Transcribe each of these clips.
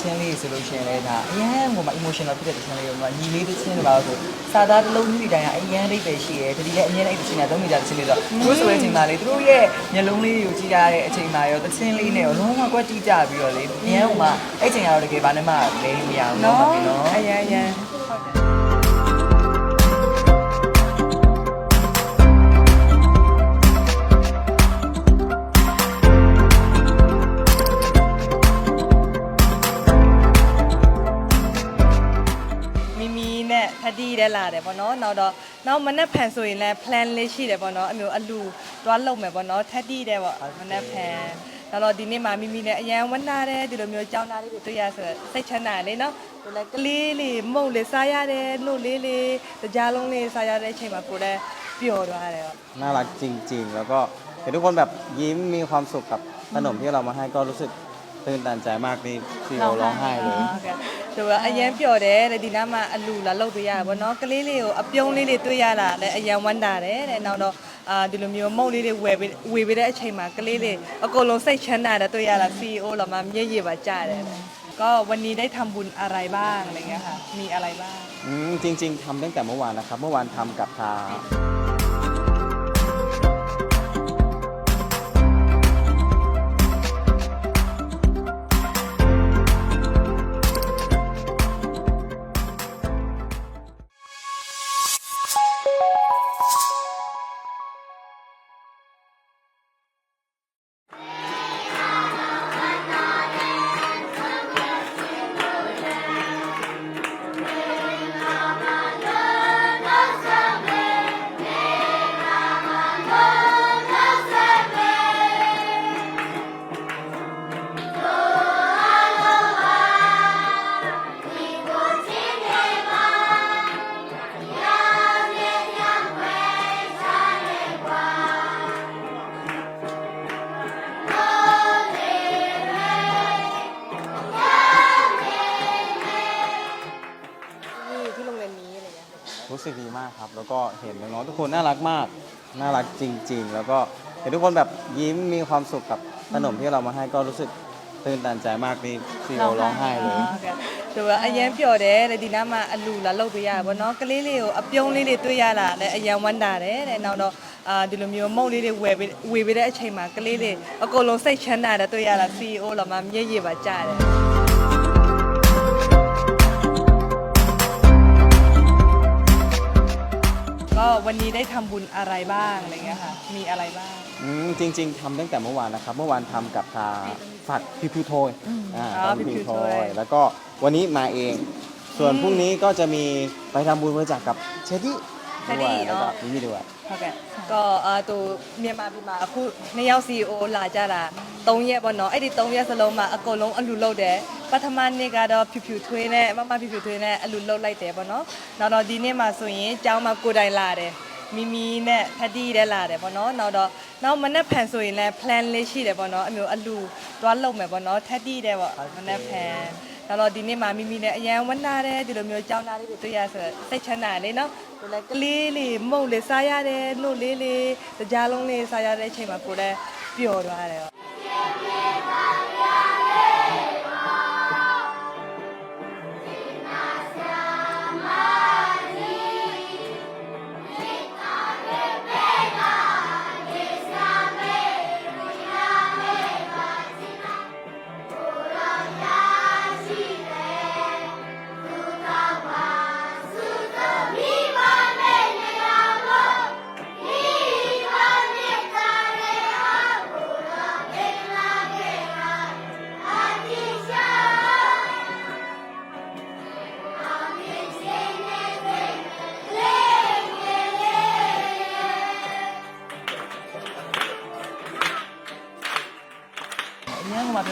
ချင်းလေးဆိုလို့ရှိရင်လည်းဒါအရန်ကိုမှ emotional ဖြစ်တဲ့တချင်းလေးကိုမှညီလေးတချင်းတွေပါလို့ဆိုစာသားတစ်လုံးကြီးတိုင်းကအရန်လေးပဲရှိရဲတတိလည်းအမြဲတမ်းအဲ့တချင်းတွေသုံးနေကြတချင်းလေးဆိုတို့ဆိုတဲ့အချိန်မှာလေသူတို့ရဲ့မျက်လုံးလေးကိုကြည့်ရတဲ့အချိန်မှာရောတချင်းလေးနဲ့ရောလုံးဝကွက်တီးကြပြီးတော့လေအရန်ကမှအဲ့ချိန်ကတော့တကယ်ဘာနဲ့မှလဲမရဘူးနော်အရန်အရန်ဟုတ်တယ်ดีได้ล่ะเดี๋ยวบอนเนาะเนาะมันน่ะแผนสวยแล้แพลนเลชี่เดี๋ยวบอนเนาะอันนี้อัลลูตัวลงแบบบอนเนาะแทดี้เด้บ่มันน่ะแพนตลาดีนี่มามีมีเนี่ยยังวันหน้าได้ดูเรามีเจ้าหน้าที่ตัวยาเสือชนะเลยเนาะตัวเล็กลีลีมงเลสายาเดนูลีลี่ตัวจ้าลงเลสายาเดใช่ไหมกูได้พี่โอด้วยแล้วน่ารักจริง ๆ แล้วก็เห็นทุกคนแบบยิ้มมีความสุขกับขนมที่เรามาให้ก็รู้สึกตื่นตันใจมากนี่ที่เราร้องไห้เลยဆိုတော့အရန်ပျော်တယ်တဲ့ဒီနားမှာအလူလာလောက်သေးရပါဘောနော်ကလေးလေးကိုအပြုံးလေးလေးတွေ့ရတာလည်းအရန်ဝမ်းသာတယ်တဲ့နောက်တော့အာဒီလိုမျိုးမုတ်လေးတွေဝယ်ပေးဝယ်ပေးတဲ့အချိန်မှာကလေးလေးအကုန်လုံးစိတ်ချမ်းသာတယ်တွေ့ရတာ CEO လာမှမျက်ရည်ပါကြတယ်ก็วันนี้ได้ทำบุญอะไรบ้างอะไรเงี้ยค่ะมีอะไรบ้างอืมจริง ๆทำตั้งแต่เมื่อวานนะครับเมื่อวานทำกับทางุกคนน่ารักมาก น่ารักจริง ๆ แล้วก็เห็นทุกคนแบบยิ้มมีความสุขกับขนมที่เรามาให้ก็รู้สึกตื่นตันใจมากนี่ที่เราร้องไห้เลย แต่ว่าอายันเปียวเด้เลยดีนะมาอลูละเล่าตัวยาบ่เนาะกะลีลีวอเปียงลีลีตัวยาละแลยอายัวันดาเด้และนอกดอกอ่าดิโลမျိုးม่งลีลีเวไปเวไปได้เฉยมากะลีลิแล้วก็ลงใส่ชั้นน่ะตัวยาละซีโอเรามาเยี้ยยิบาจ่าเดยวันนี้ได้ทำบุญอะไรบ้างอะไรเงี้ยค่ะ มีอะไรบ้างอืจริงๆทำตั้งแต่เมื่อวานนะครับ เมื่อวานทำกับทาฝัดพิพิวโทยอ่าพิพิวโทยแล้วก็วันนี้มาเอง ส่วนพรุ่งนี้ก็จะมีไปทำบุญบริจาคกับเชดี้ด้วยแล้วก็มีด้วยဟုတ်ကဲ့ကောအာသူမြန်မာပြည်မှာအခုနှစ်ယောက် CEO လာကြတာ၃ရက်ပေါ့နော်အဲ့ဒီ၃ရက်စလုံးမှာအကုန်လုံးအလူလုတ်တယ်ပထမနေ့ကတော့ဖြူဖြူထွေးနဲ့မမဖြူဖြူထွေးနဲ့အလူလုတ်လိုက်တယ်ပေါ့နော်နောက်တော့ဒီနေ့မှာဆိုရင်ကျောင်းမှာကိုယ်တိုင်လာတယ်မီမီနဲ့ဖတ်တီးရဲလာတယ်ပေါ့နော်နောက်တော့နောက်မနေ့ဖန်ဆိုရင်လည်း plan လေးရှိတယ်ပေါ့နော်အမျိုးအလူသွားလုပ်မယ်ပေါ့နော်ထက်တီးတယ်ပေါ့မနေ့ဖန်ဒါတော့ဒီနေ့မှာမိမိနဲ့အရန်ဝန်းနာတယ်ဒီလိုမျိုးကြောင်းသားလေးတွေတွေ့ရဆိုတော့စိတ်ချမ်းသာလေနော်ကိုလည်းကလေးလေးမုံလေးစားရတယ်နှုတ်လေးလေးကြားလုံးလေးစားရတဲ့အချိန်မှာကိုလည်းပျော်သွားတယ်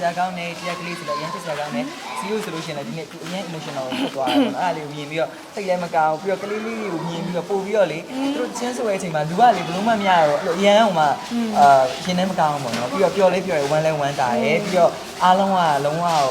စရာကောင်းတယ်တရားကလေးဆိုတော့အရင်ချစ်စရာကောင်းတယ်ဇီးကိုဆိုလို့ရှိရင်လည်းဒီနေ့သူအရင် emotional ဖြစ်သွားတယ်ပေါ့နော်အဲ့ဒါလေးကိုမြင်ပြီးတော့စိတ်လည်းမကောင်းပြီးတော့ကလေးလေးတွေကိုမြင်ပြီးတော့ပို့ပြီးတော့လေသူတို့ချင်းဆိုတဲ့အချိန်မှာလူကလေဘလုံးမမရတော့အဲ့လိုအရန်အောင်မှအာရင်ထဲမကောင်းဘူးပေါ့နော်ပြီးတော့ပျော်လေးပျော်ရဲဝမ်းလဲဝမ်းတာရဲပြီးတော့အားလုံးကလုံးဝဟို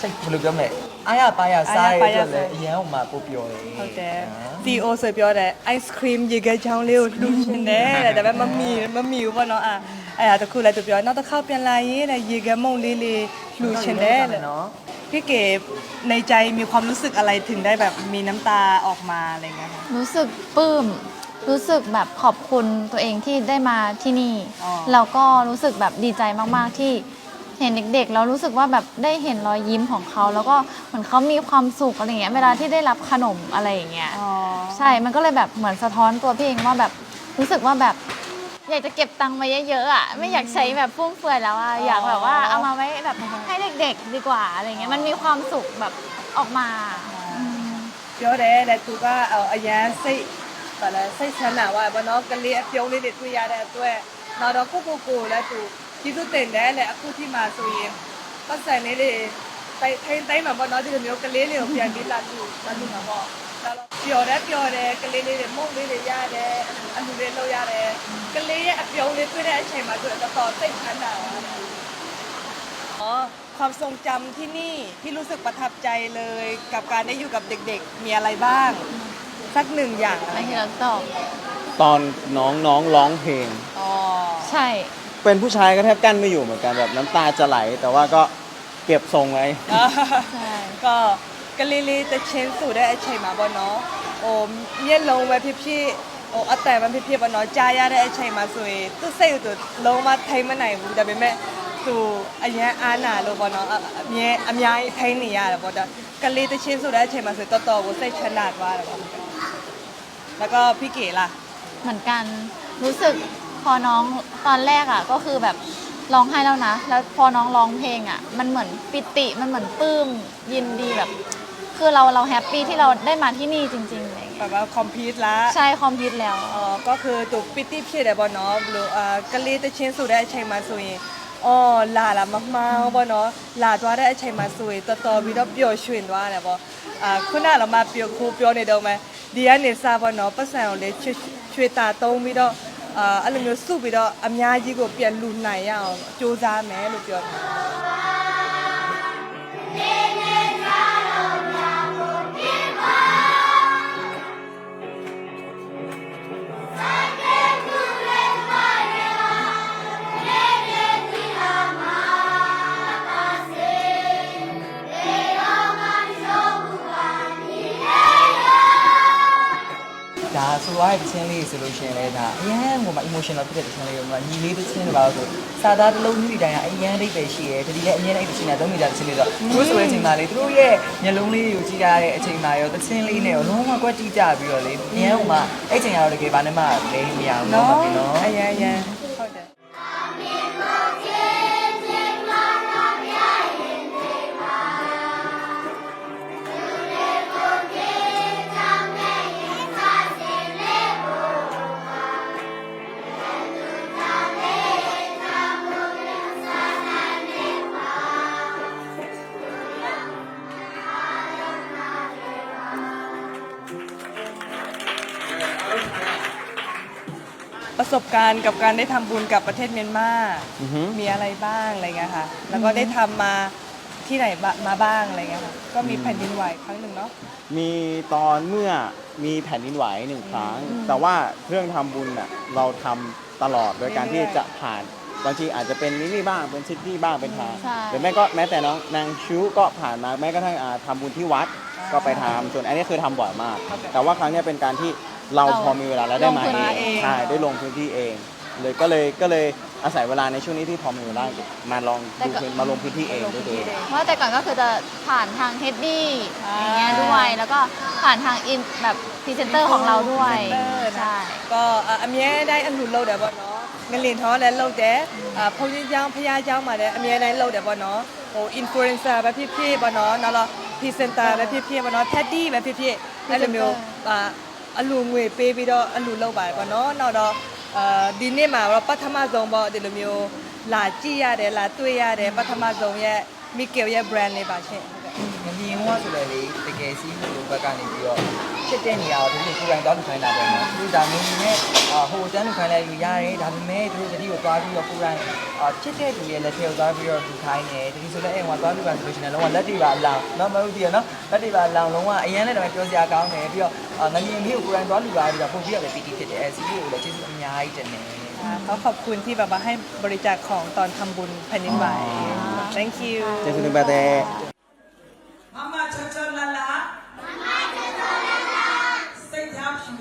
စိတ်ဘယ်လိုပြောမလဲအားရပါရစားရတဲ့အတွက်လည်းအရန်အောင်မှပို့ပျော်တယ်ဟုတ်တယ် VO ဆိုပြောတဲ့ ice cream ရေခဲချောင်းလေးကိုလှူရှင်တယ်တဲ့ဒါပေမဲ့မမီမမီဘူးပေါ့နော်အာအဲ့ဒါတခုလည်းသူပြောနောက်တစ်ခါပြန်လာရင်တဲ့ရေကမုံလေးလေးလှူချင်တယ်လေพี่เก๋ในใจมีความรู้สึกอะไรถึงได้แบบมีน้ำตาออกมาอะไรเงี้ยคะรู้สึกปลื้มรู้สึกแบบขอบคุณตัวเองที่ได้มาที่นี่แล้วก็รู้สึกแบบดีใจมากๆที่เห็นเด็กๆแล้วรู้สึกว่าแบบได้เห็นรอยยิ้มของเขาแล้วก็เหมือนเขามีความสุขอะไรเงี้ยเวลาที่ได้รับขนมอะไรอย่างเงี้ยใช่มันก็เลยแบบเหมือนสะท้อนตัวพี่เองว่าแบบรู้สึกว่าแบบอยากจะเก็บตังค์มาเยอะๆอ่ะไม่อยากใช้แบบฟุ่มเฟือยแล้วอ่ะอยากแบบว่าเอามาไว้แบบให้เด็ก ๆดีกว่าอะไรเงี้ย มันมีความสุขแบบออกมาเยอะแล้วแต่ตัวก็เอออายาซิแต่ละซิฉันอ่ะว่าบนน้องกันเลี้ยเพียงนิดๆตัวยาแต่ตัวเนาะเราคูกูกูแล้วตัวที่ตัวเต็มแล้วแหละกูที่มาสุยก็ใส่ในเลยไปเต็มๆแบบบนน้องที่เดียวกะเลี้ยงเนี่ยเพียงนิดละตัวตัวหนึ่งอ่ะบกแลวပျော်တယ်ပျော်တယ်ကလေးလေးတွေမုံလေးတွေရတယ်အလူတွေလောက်ရတယ်ကလေးရဲ့အပြုံးလေးတွေ့တဲ့အချိန်မှာသူတော်တော်စိတ်ချမ်းာပါความทรงจำที่นี่ที่รู้สึกประทับใจเลยกับการได้อยู่กับเด็กๆมีอะไรบ้าง สักหนึ่งอย่างอะไรีเราตอบ ตอนน้องน้องร้องเพลงอ๋อใช่เป็นผู้ชายก็แทบกั้นไม่อยู่เหมือนกันแบบน้ำตาจะไหลแต่ว่าก็เก็บทรงไว้ใช่ ก็กลิลีจะเชนสู่ได้เฉยมาบ่เนาะโอ้เมียลงไวพี่พี่โอ้อัตแต่มันพี่พี่บ่เนาะจายาได้เฉยมาสวยตุ้ยเซ่ตุ้ยลงมาไทยมาไหนกูจะเป็นแม่สู่อะยังอ้าณาโลบ่เนาะอะเมียอะหยายไทยนี่ยาบ่ดกลิจะเชนสู่ได้เฉยมาสวยตตลบุกูเซ่ฉลาดว่า แล้วก็พี่เก๋ล่ะ เหมือนกันรู้สึกพอน้องตอนแรกอ่ะก็คือแบบร้องไห้แล้วนะ แล้วพอน้องร้องเพลงอ่ะมันเหมือนปิติมันเหมือนปลื้มยินดีแบบคือเราเราแฮปปี้ที่เราได้มาที่นี่จริงๆแบบว่าคอมพิวต์ละใช่คอมพิวต์แล้วอ๋อก็คือตักปิตตี้เพีเดบอนอฟหรืออ่ากะลีตะเชนสุได้ชัยมาสุยอ๋อลาละมากาบอเนาะลาตัวได้ชัยมาสุยตัวตัววิโดเปียวชวนตัวนะบออ่า คุณน่าเรามาเปียวครูเปียวในเดิมไหมดีอันเนสซาบอเนาะปะสันเอาเลยช่วยช่วยตาตรงวิโดอ่าอะไรเงี้ยสู้วิโดอันยาจีก็เปลี่ยนลุนไหนอ่ะโจซาแม่ลูกเปียวဆိုသွားတဲ့တခြင်းလေးဆိုလို့ရှင်လဲဒါအရန်ကမှ emotional ဖြစ်တဲ့တခြင်းလေးကိုမှညီလေးတခြင်းတွေပါလို့ဆိုစာသားတစ်လုံးကြီးတိုင်းကအရန်အိပ်ပဲရှိရဲတတိလည်းအမြဲတမ်းတခြင်းနဲ့သုံးမိကြတခြင်းလေးဆိုသူတို့ဆိုတဲ့အချိန်မှာလေသူတို့ရဲ့မျက်လုံးလေးကိုကြည့်ရတဲ့အချိန်မှာရောတခြင်းလေးနဲ့ရောလုံးဝကွက်တီးကြပြီးတော့လေအရန်ကမှအဲ့ချိန်ကတော့တကယ်ဘာနဲ့မှလဲမရဘူးတော့ပါဘူးနော်အရန်အရန်สบการณ์กับการได้ทำบุญกับประเทศเมียนมา มีอะไรบ้างอะไรเงี้ยค่ะ แล้วก็ได้ทำมาที่ไหนมาบ้างอะไรเงี้ยค่ะ ก็มีแผ่นดินไหวครั้งหนึ่งเนาะ มีตอนเมื่อมีแผ่นดินไหวหนึ่งครั้ง แต่ว่าเรื่องทำบุญน่ะเราทำตลอด โดยการที่จะผ่านบางทีอาจจะเป็นมินิบ้างเป็นซิตี้บ้างเป็นทางเช่หรือแม่ก็แม้แต่น้องนางชูก็ผ่านมาแม้กระทั่งาทำบุญที่วัดก็ไปทำส่วนอันนี้คือทำบ่อยมาก แต่ว่าครั้งนี้เป็นการที่เราพอมีเวลาแล้วได้มาเองใช่ได้ลงพื้นที่เอง เลยก็เลยก็เลยอาศัยเวลาในช่วงนี้ที่พอมีเวลามาลองดูมาลงพื้นที่เองด้วยตัวเองเพราะแต่ก่อนก็คือจะผ่านทางเฮดดี้อย่างเงี้ยด้วย แล้วก็ผ่านทางอินแบบพรีเซนเตอร์ของเราด้วยใช่ก็อันนี้ได้อันหุ่นเราเดี๋ยวบอกเนาะเงินเหรียญท้อแล้วเราจะพยายามพยายามาเล้วอันนี้ได้เราเดี๋ยวบอกเนาะโอ้อินฟลูเอนเซอร์แบบพี่พี่บอกเนาะนั่นเราพรีเซนเตอร์แบบพี่พี่บอกเนาะเฮดดี้แบบพี่พี่ แล้วเดี๋ยวมีอ่าအလှငွေပေးပြီးတော့အလှလုပ်ပါတယ်ပေါ့နော်နောက်တော့အာဒီနေ့မှာတော့ပထမဆုံးပေါ့ဒီလိုမျိုးလာကြည့်ရတယ်လာတွေ့ရတယ်ပထမဆုံးရဲ့ Mikkel ရဲ့ brand လေးပါရှင်ဟုတ်ကဲ့ငမြင်ဟောဆိုလည်းလေတကယ်စီးလို့ဘက်ကနေပြီးတော့ဖြစ်တဲ့နေရာကိုသူတို့ကိုယ်တိုင်သွားလူခိုင်းတာပေါ့နော်သူဒါမျိုးနဲ့ဟိုတန်းလူခိုင်းလိုက်ယူရတယ်ဒါပေမဲ့သူတို့တတိကိုသွားပြီးတော့ကိုယ်တိုင်ဖြစ်တဲ့သူရဲ့လက်ထဲကိုသွားပြီးတော့လူခိုင်းတယ်တတိဆိုလည်းအိမ်မှာသွားလူခိုင်းဆိုလို့ရှိရင်လုံးဝလက်တွေပါအလောင်းနော်မဟုတ်သေးရနော်လက်တွေပါအလောင်းလုံးဝအရန်နဲ့တော့ပြောစရာကောင်းတယ်ပြီးတော့ငမြင်လေးကိုကိုယ်တိုင်သွားလူခိုင်းပြီးတော့ပုံပြရပဲပီတီဖြစ်တယ်အဲစီးကိုလည်းကျေးဇူးအများကြီးတင်တယ်เขาขอบคุณที่แบบว่าให้บริจาคของตอนทำบุญแผ่นดินไหว thank you เจ้าคุณบาเต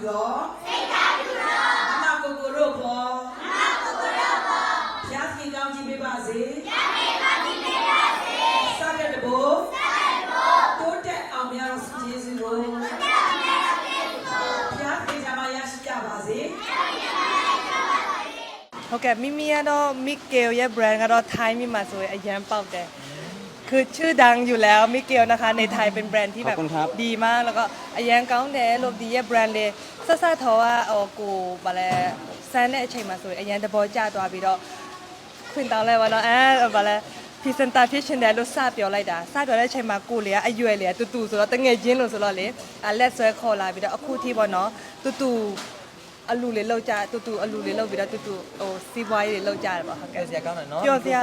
တော်စိတ်ဓာတ်ပြုတော်အမကိုကိုတို့ပေါ်အမကိုကိုတို့ပေါ်ဖျားခင်ကောင်းကြီးပေးပါစေဖျားခင်ကောင်းကြီးပေးပါစေစတဲ့တဘောစတဲ့တဘောတိုးတက်အောင်များတော်စီယေရှုကိုတိုးတက်အောင်များတော်စီယေရှုကိုဖျားခင်ကြပါရရှိကြပါစေဖျားခင်ကြပါဟုတ်ကဲ့မိမိကတော့ Mikkel ရဲ့ brand ကတော့ Thai မြန်မာဆိုရင်အရန်ပေါက်တယ်คือชื่อดังอยู่แล้วมิเกลนะคะในไทยเป็นแบรนด์ที่แบบดีมากแล้วก็อายังเก้าเดลบดีแบรนด์เลยซาซาทว่าโอกูบาลแซนเนชัยมาสวยอายังเดบอยจ้าตัวบีดอคุณตาเลยว่าเนาะเออบาลพีเซนตาพีเชนเดลรู้ทราบเดียวไรด่าทราบเดียวไรใชยมากูเลยอายุเลยตุตุสุดแล้วตั้งเงยยิ้มลงสุดแล้วเลยอันแรกสวยคอลาบีดอคู่ที่บอลเนาะตุตุအလူလေးလောက်ကြတူတူအလူလေးလောက်ပြီးတော့တူတူဟိုစီးပွားရေးတွေလောက်ကြတယ်ပေါ့ဟုတ်ကဲ့ပြောစရာကောင်းတယ်နော်ပြောစရာ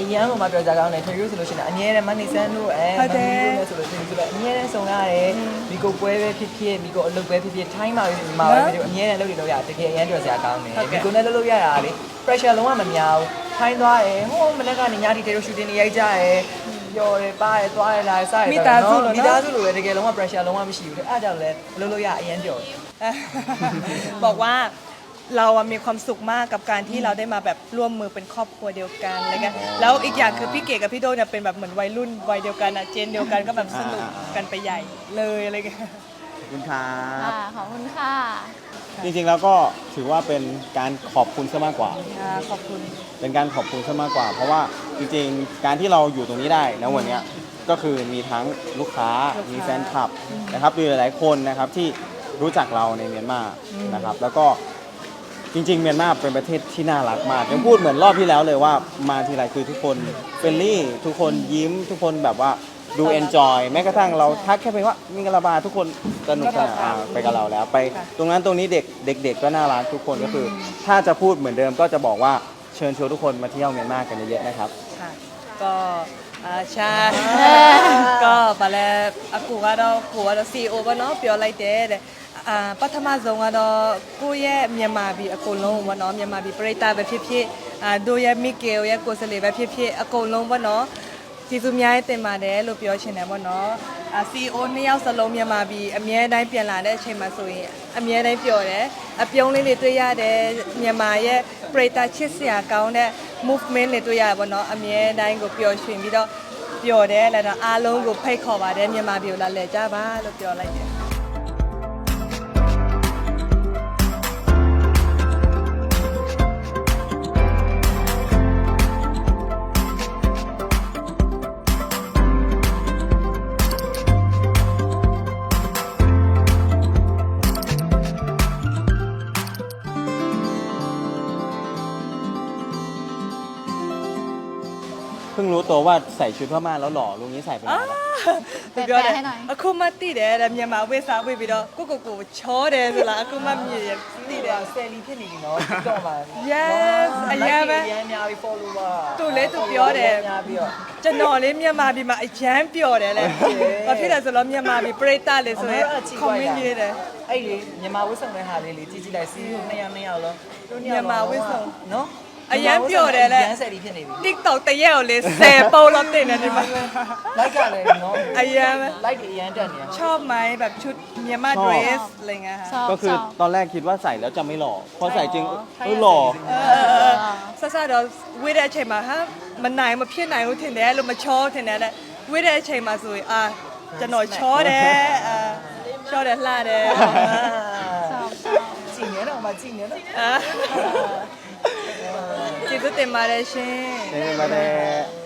အရန်ပေါ်မှာပြောစရာကောင်းတယ်ထရီဆိုလို့ရှိရင်အငဲတမ်းမနေစမ်းတို့အဲဟုတ်တယ်မီကိုဆိုလို့ရှိရင်ဆိုတော့အငဲတမ်းဆောင်ရတယ်မီကိုပွဲပဲဖြစ်ဖြစ်မီကိုအလုပ်ပဲဖြစ်ဖြစ်ထိုင်းမှာပဲဖြစ်ဖြစ်မှာပဲဖြစ်ဖြစ်အငဲတမ်းလုပ်နေလို့ရတကယ်အရန်ပြောစရာကောင်းတယ်မီကိုနဲ့လုပ်လို့ရတာလေ pressure လုံးဝမများဘူးထိုင်းသွားတယ်ဟိုမနေ့ကနေညတီတဲရိုရှူတင်နေရိုက်ကြတယ်ပြောတယ်ပါတယ်သွားတယ်လာတယ်စရတယ်မိသားစုလိုမိသားစုလိုပဲတကယ်လုံးဝ pressure လုံးဝမရှိဘူးလေအဲ့ဒါကြောင့်လဲမလုပ်လို့ရအရန်ပြောတယ်บอกว่าเราอะมีความสุขมากกับการที่เราได้มาแบบร่วมมือเป็นครอบครัวเดียวกันอะไรเงี้ยแล้วอีกอย่างคือพี่เก๋กับพี่โดเนี่ยเป็นแบบเหมือนวัยรุ่นวัยเดียวกันอะเจนเดียวกันก็แบบสนุกกันไปใหญ่เลยอะไรเงี้ยขอบคุณครับ่ะขอบคุณค่ะ จริงๆแล้วก็ถือว่าเป็นการขอบคุณซะมากกว่าขอบคุณเป็นการขอบคุณซะมากกว่า เพราะว่าจริงๆการที่เราอยู่ตรงนี้ได้นะวันเนี้ยก็คือมีทั้งลูกค้ามีมีแฟนคลับนะครับ มีหลายๆ คนนะครับที่รู้จักเราในเมียนมา นะครับ แล้วก็จริงๆ เมียนมาเป็นประเทศที่น่ารักมากยังพูดเหมือนรอบที่แล้วเลยว่ามาทีไรคือทุกคนเฟรนลี่ทุกคนยิ้มทุกคนแบบว่าดูเอนจอยแม้กระทั่งเราทักแค่เพียงว่ามีกกะลาบาทุกคนสนุกสนานไปกับเราแล้วไปตรงนั้นตรงนี้เด็กเด็กๆก็น่ารักทุกคนก็คือ ถ้าจะพูดเหมือนเดิมก็จะบอกว่าเชิญชวนทุกคนมาเที่ยวเมียนมากันเยอะๆนะครับค่ะก็ใช่ก็ไปแล้วอากูว่าเรากูว่าเราซีโอว่าเนาะเปียวอะไรเจ๊เลยအာပထမဆုံးကတော့ကိုယ့်ရဲ့မြန်မာပြည်အကုန်လုံးပေါ့နော်မြန်မာပြည်ပြည်သားပဲဖြစ်ဖြစ်အာတို့ရဲ့မိကေရဲ့ကိုယ်စလေပဲဖြစ်ဖြစ်အကုန်လုံးပေါ့နော်ကျေးဇူးများတင်ပါတယ်လို့ပြောချင်တယ်ပေါ့နော်အ CEO နှစ်ယောက်စလုံးမြန်မာပြည်အမြဲတမ်းပြန်လာတဲ့အချိန်မှာဆိုရင်အမြဲတမ်းပျော်တယ်အပြုံးလေးတွေတွေ့ရတယ်မြန်မာရဲ့ပြည်သားချစ်စရာကောင်းတဲ့ movement တွေတွေ့ရတယ်ပေါ့နော်အမြဲတမ်းကိုပျော်ရွှင်ပြီးတော့ပျော်တယ်လည်းတော့အားလုံးကိုဖိတ်ခေါ်ပါတယ်မြန်မာပြည်ကိုလာလည်ကြပါလို့ပြောလိုက်တယ်ว่าใส่ชุดพม่าแล้วหล่อลุงนี้ใส่เป็นไงล่ะသူပြောတယ်အခုမှသိတယ်တဲ့မြန်မာဝိစားဝိပြီးတော့ကိုကိုကိုချောတယ်ဆိုလားအခုမှမြည်တယ်သိတယ်ဆယ်လီဖြစ်နေပြီနော် TikTok မှာ yes အရမ်းပဲအရင်များပြီ follower သူလည်းသူပြောတယ်များပြီးတော့ကျွန်တော်လေးမြန်မာပြည်မှာအရန်ပျော်တယ်လေဘာဖြစ်လဲဆိုတော့မြန်မာပြည်ပရိသတ်လေဆိုရင် comment ရေးတယ်အဲ့ဒီမြန်မာဝတ်စုံတဲ့ဟာလေးလေးကြည့်ကြည့်လိုက်စီးရိုး200 200လောက်တို့ညမြန်မာဝတ်စုံနော်အရန်ပျော်တယ်လေရန်ဆယ်ဒီဖြစ်နเပြီ TikTok တရက်ကိုလေ10ပုံလောက်တင်တယ်ဒီမှာ like ကလည်းနော်အရန်ပဲ like အရန်တက်နေชอบไหมแบบชุดเมียมาดเดรสอะไรเงี้ยคะก็คือตอนแรกคิดว่าใส่แล้วจะไม่หล่อ พอใส่จริงเออหล่อซาซาเดี๋ยววเดชัยมาฮะมันไหนมาเพี้ยนไหนรู้ถนงได้รู้มาชอบถึงได้วิดชัยมาสวยอ่ะจะหน่อยชอบเด้อะชอบเด้ล่าเด้อ่าจริงเนี่ยนะอมาจริงเนี่ยนะကျေးဇူးတင်ပါတယ်ရှင်။ကျေးဇူးပါတယ်။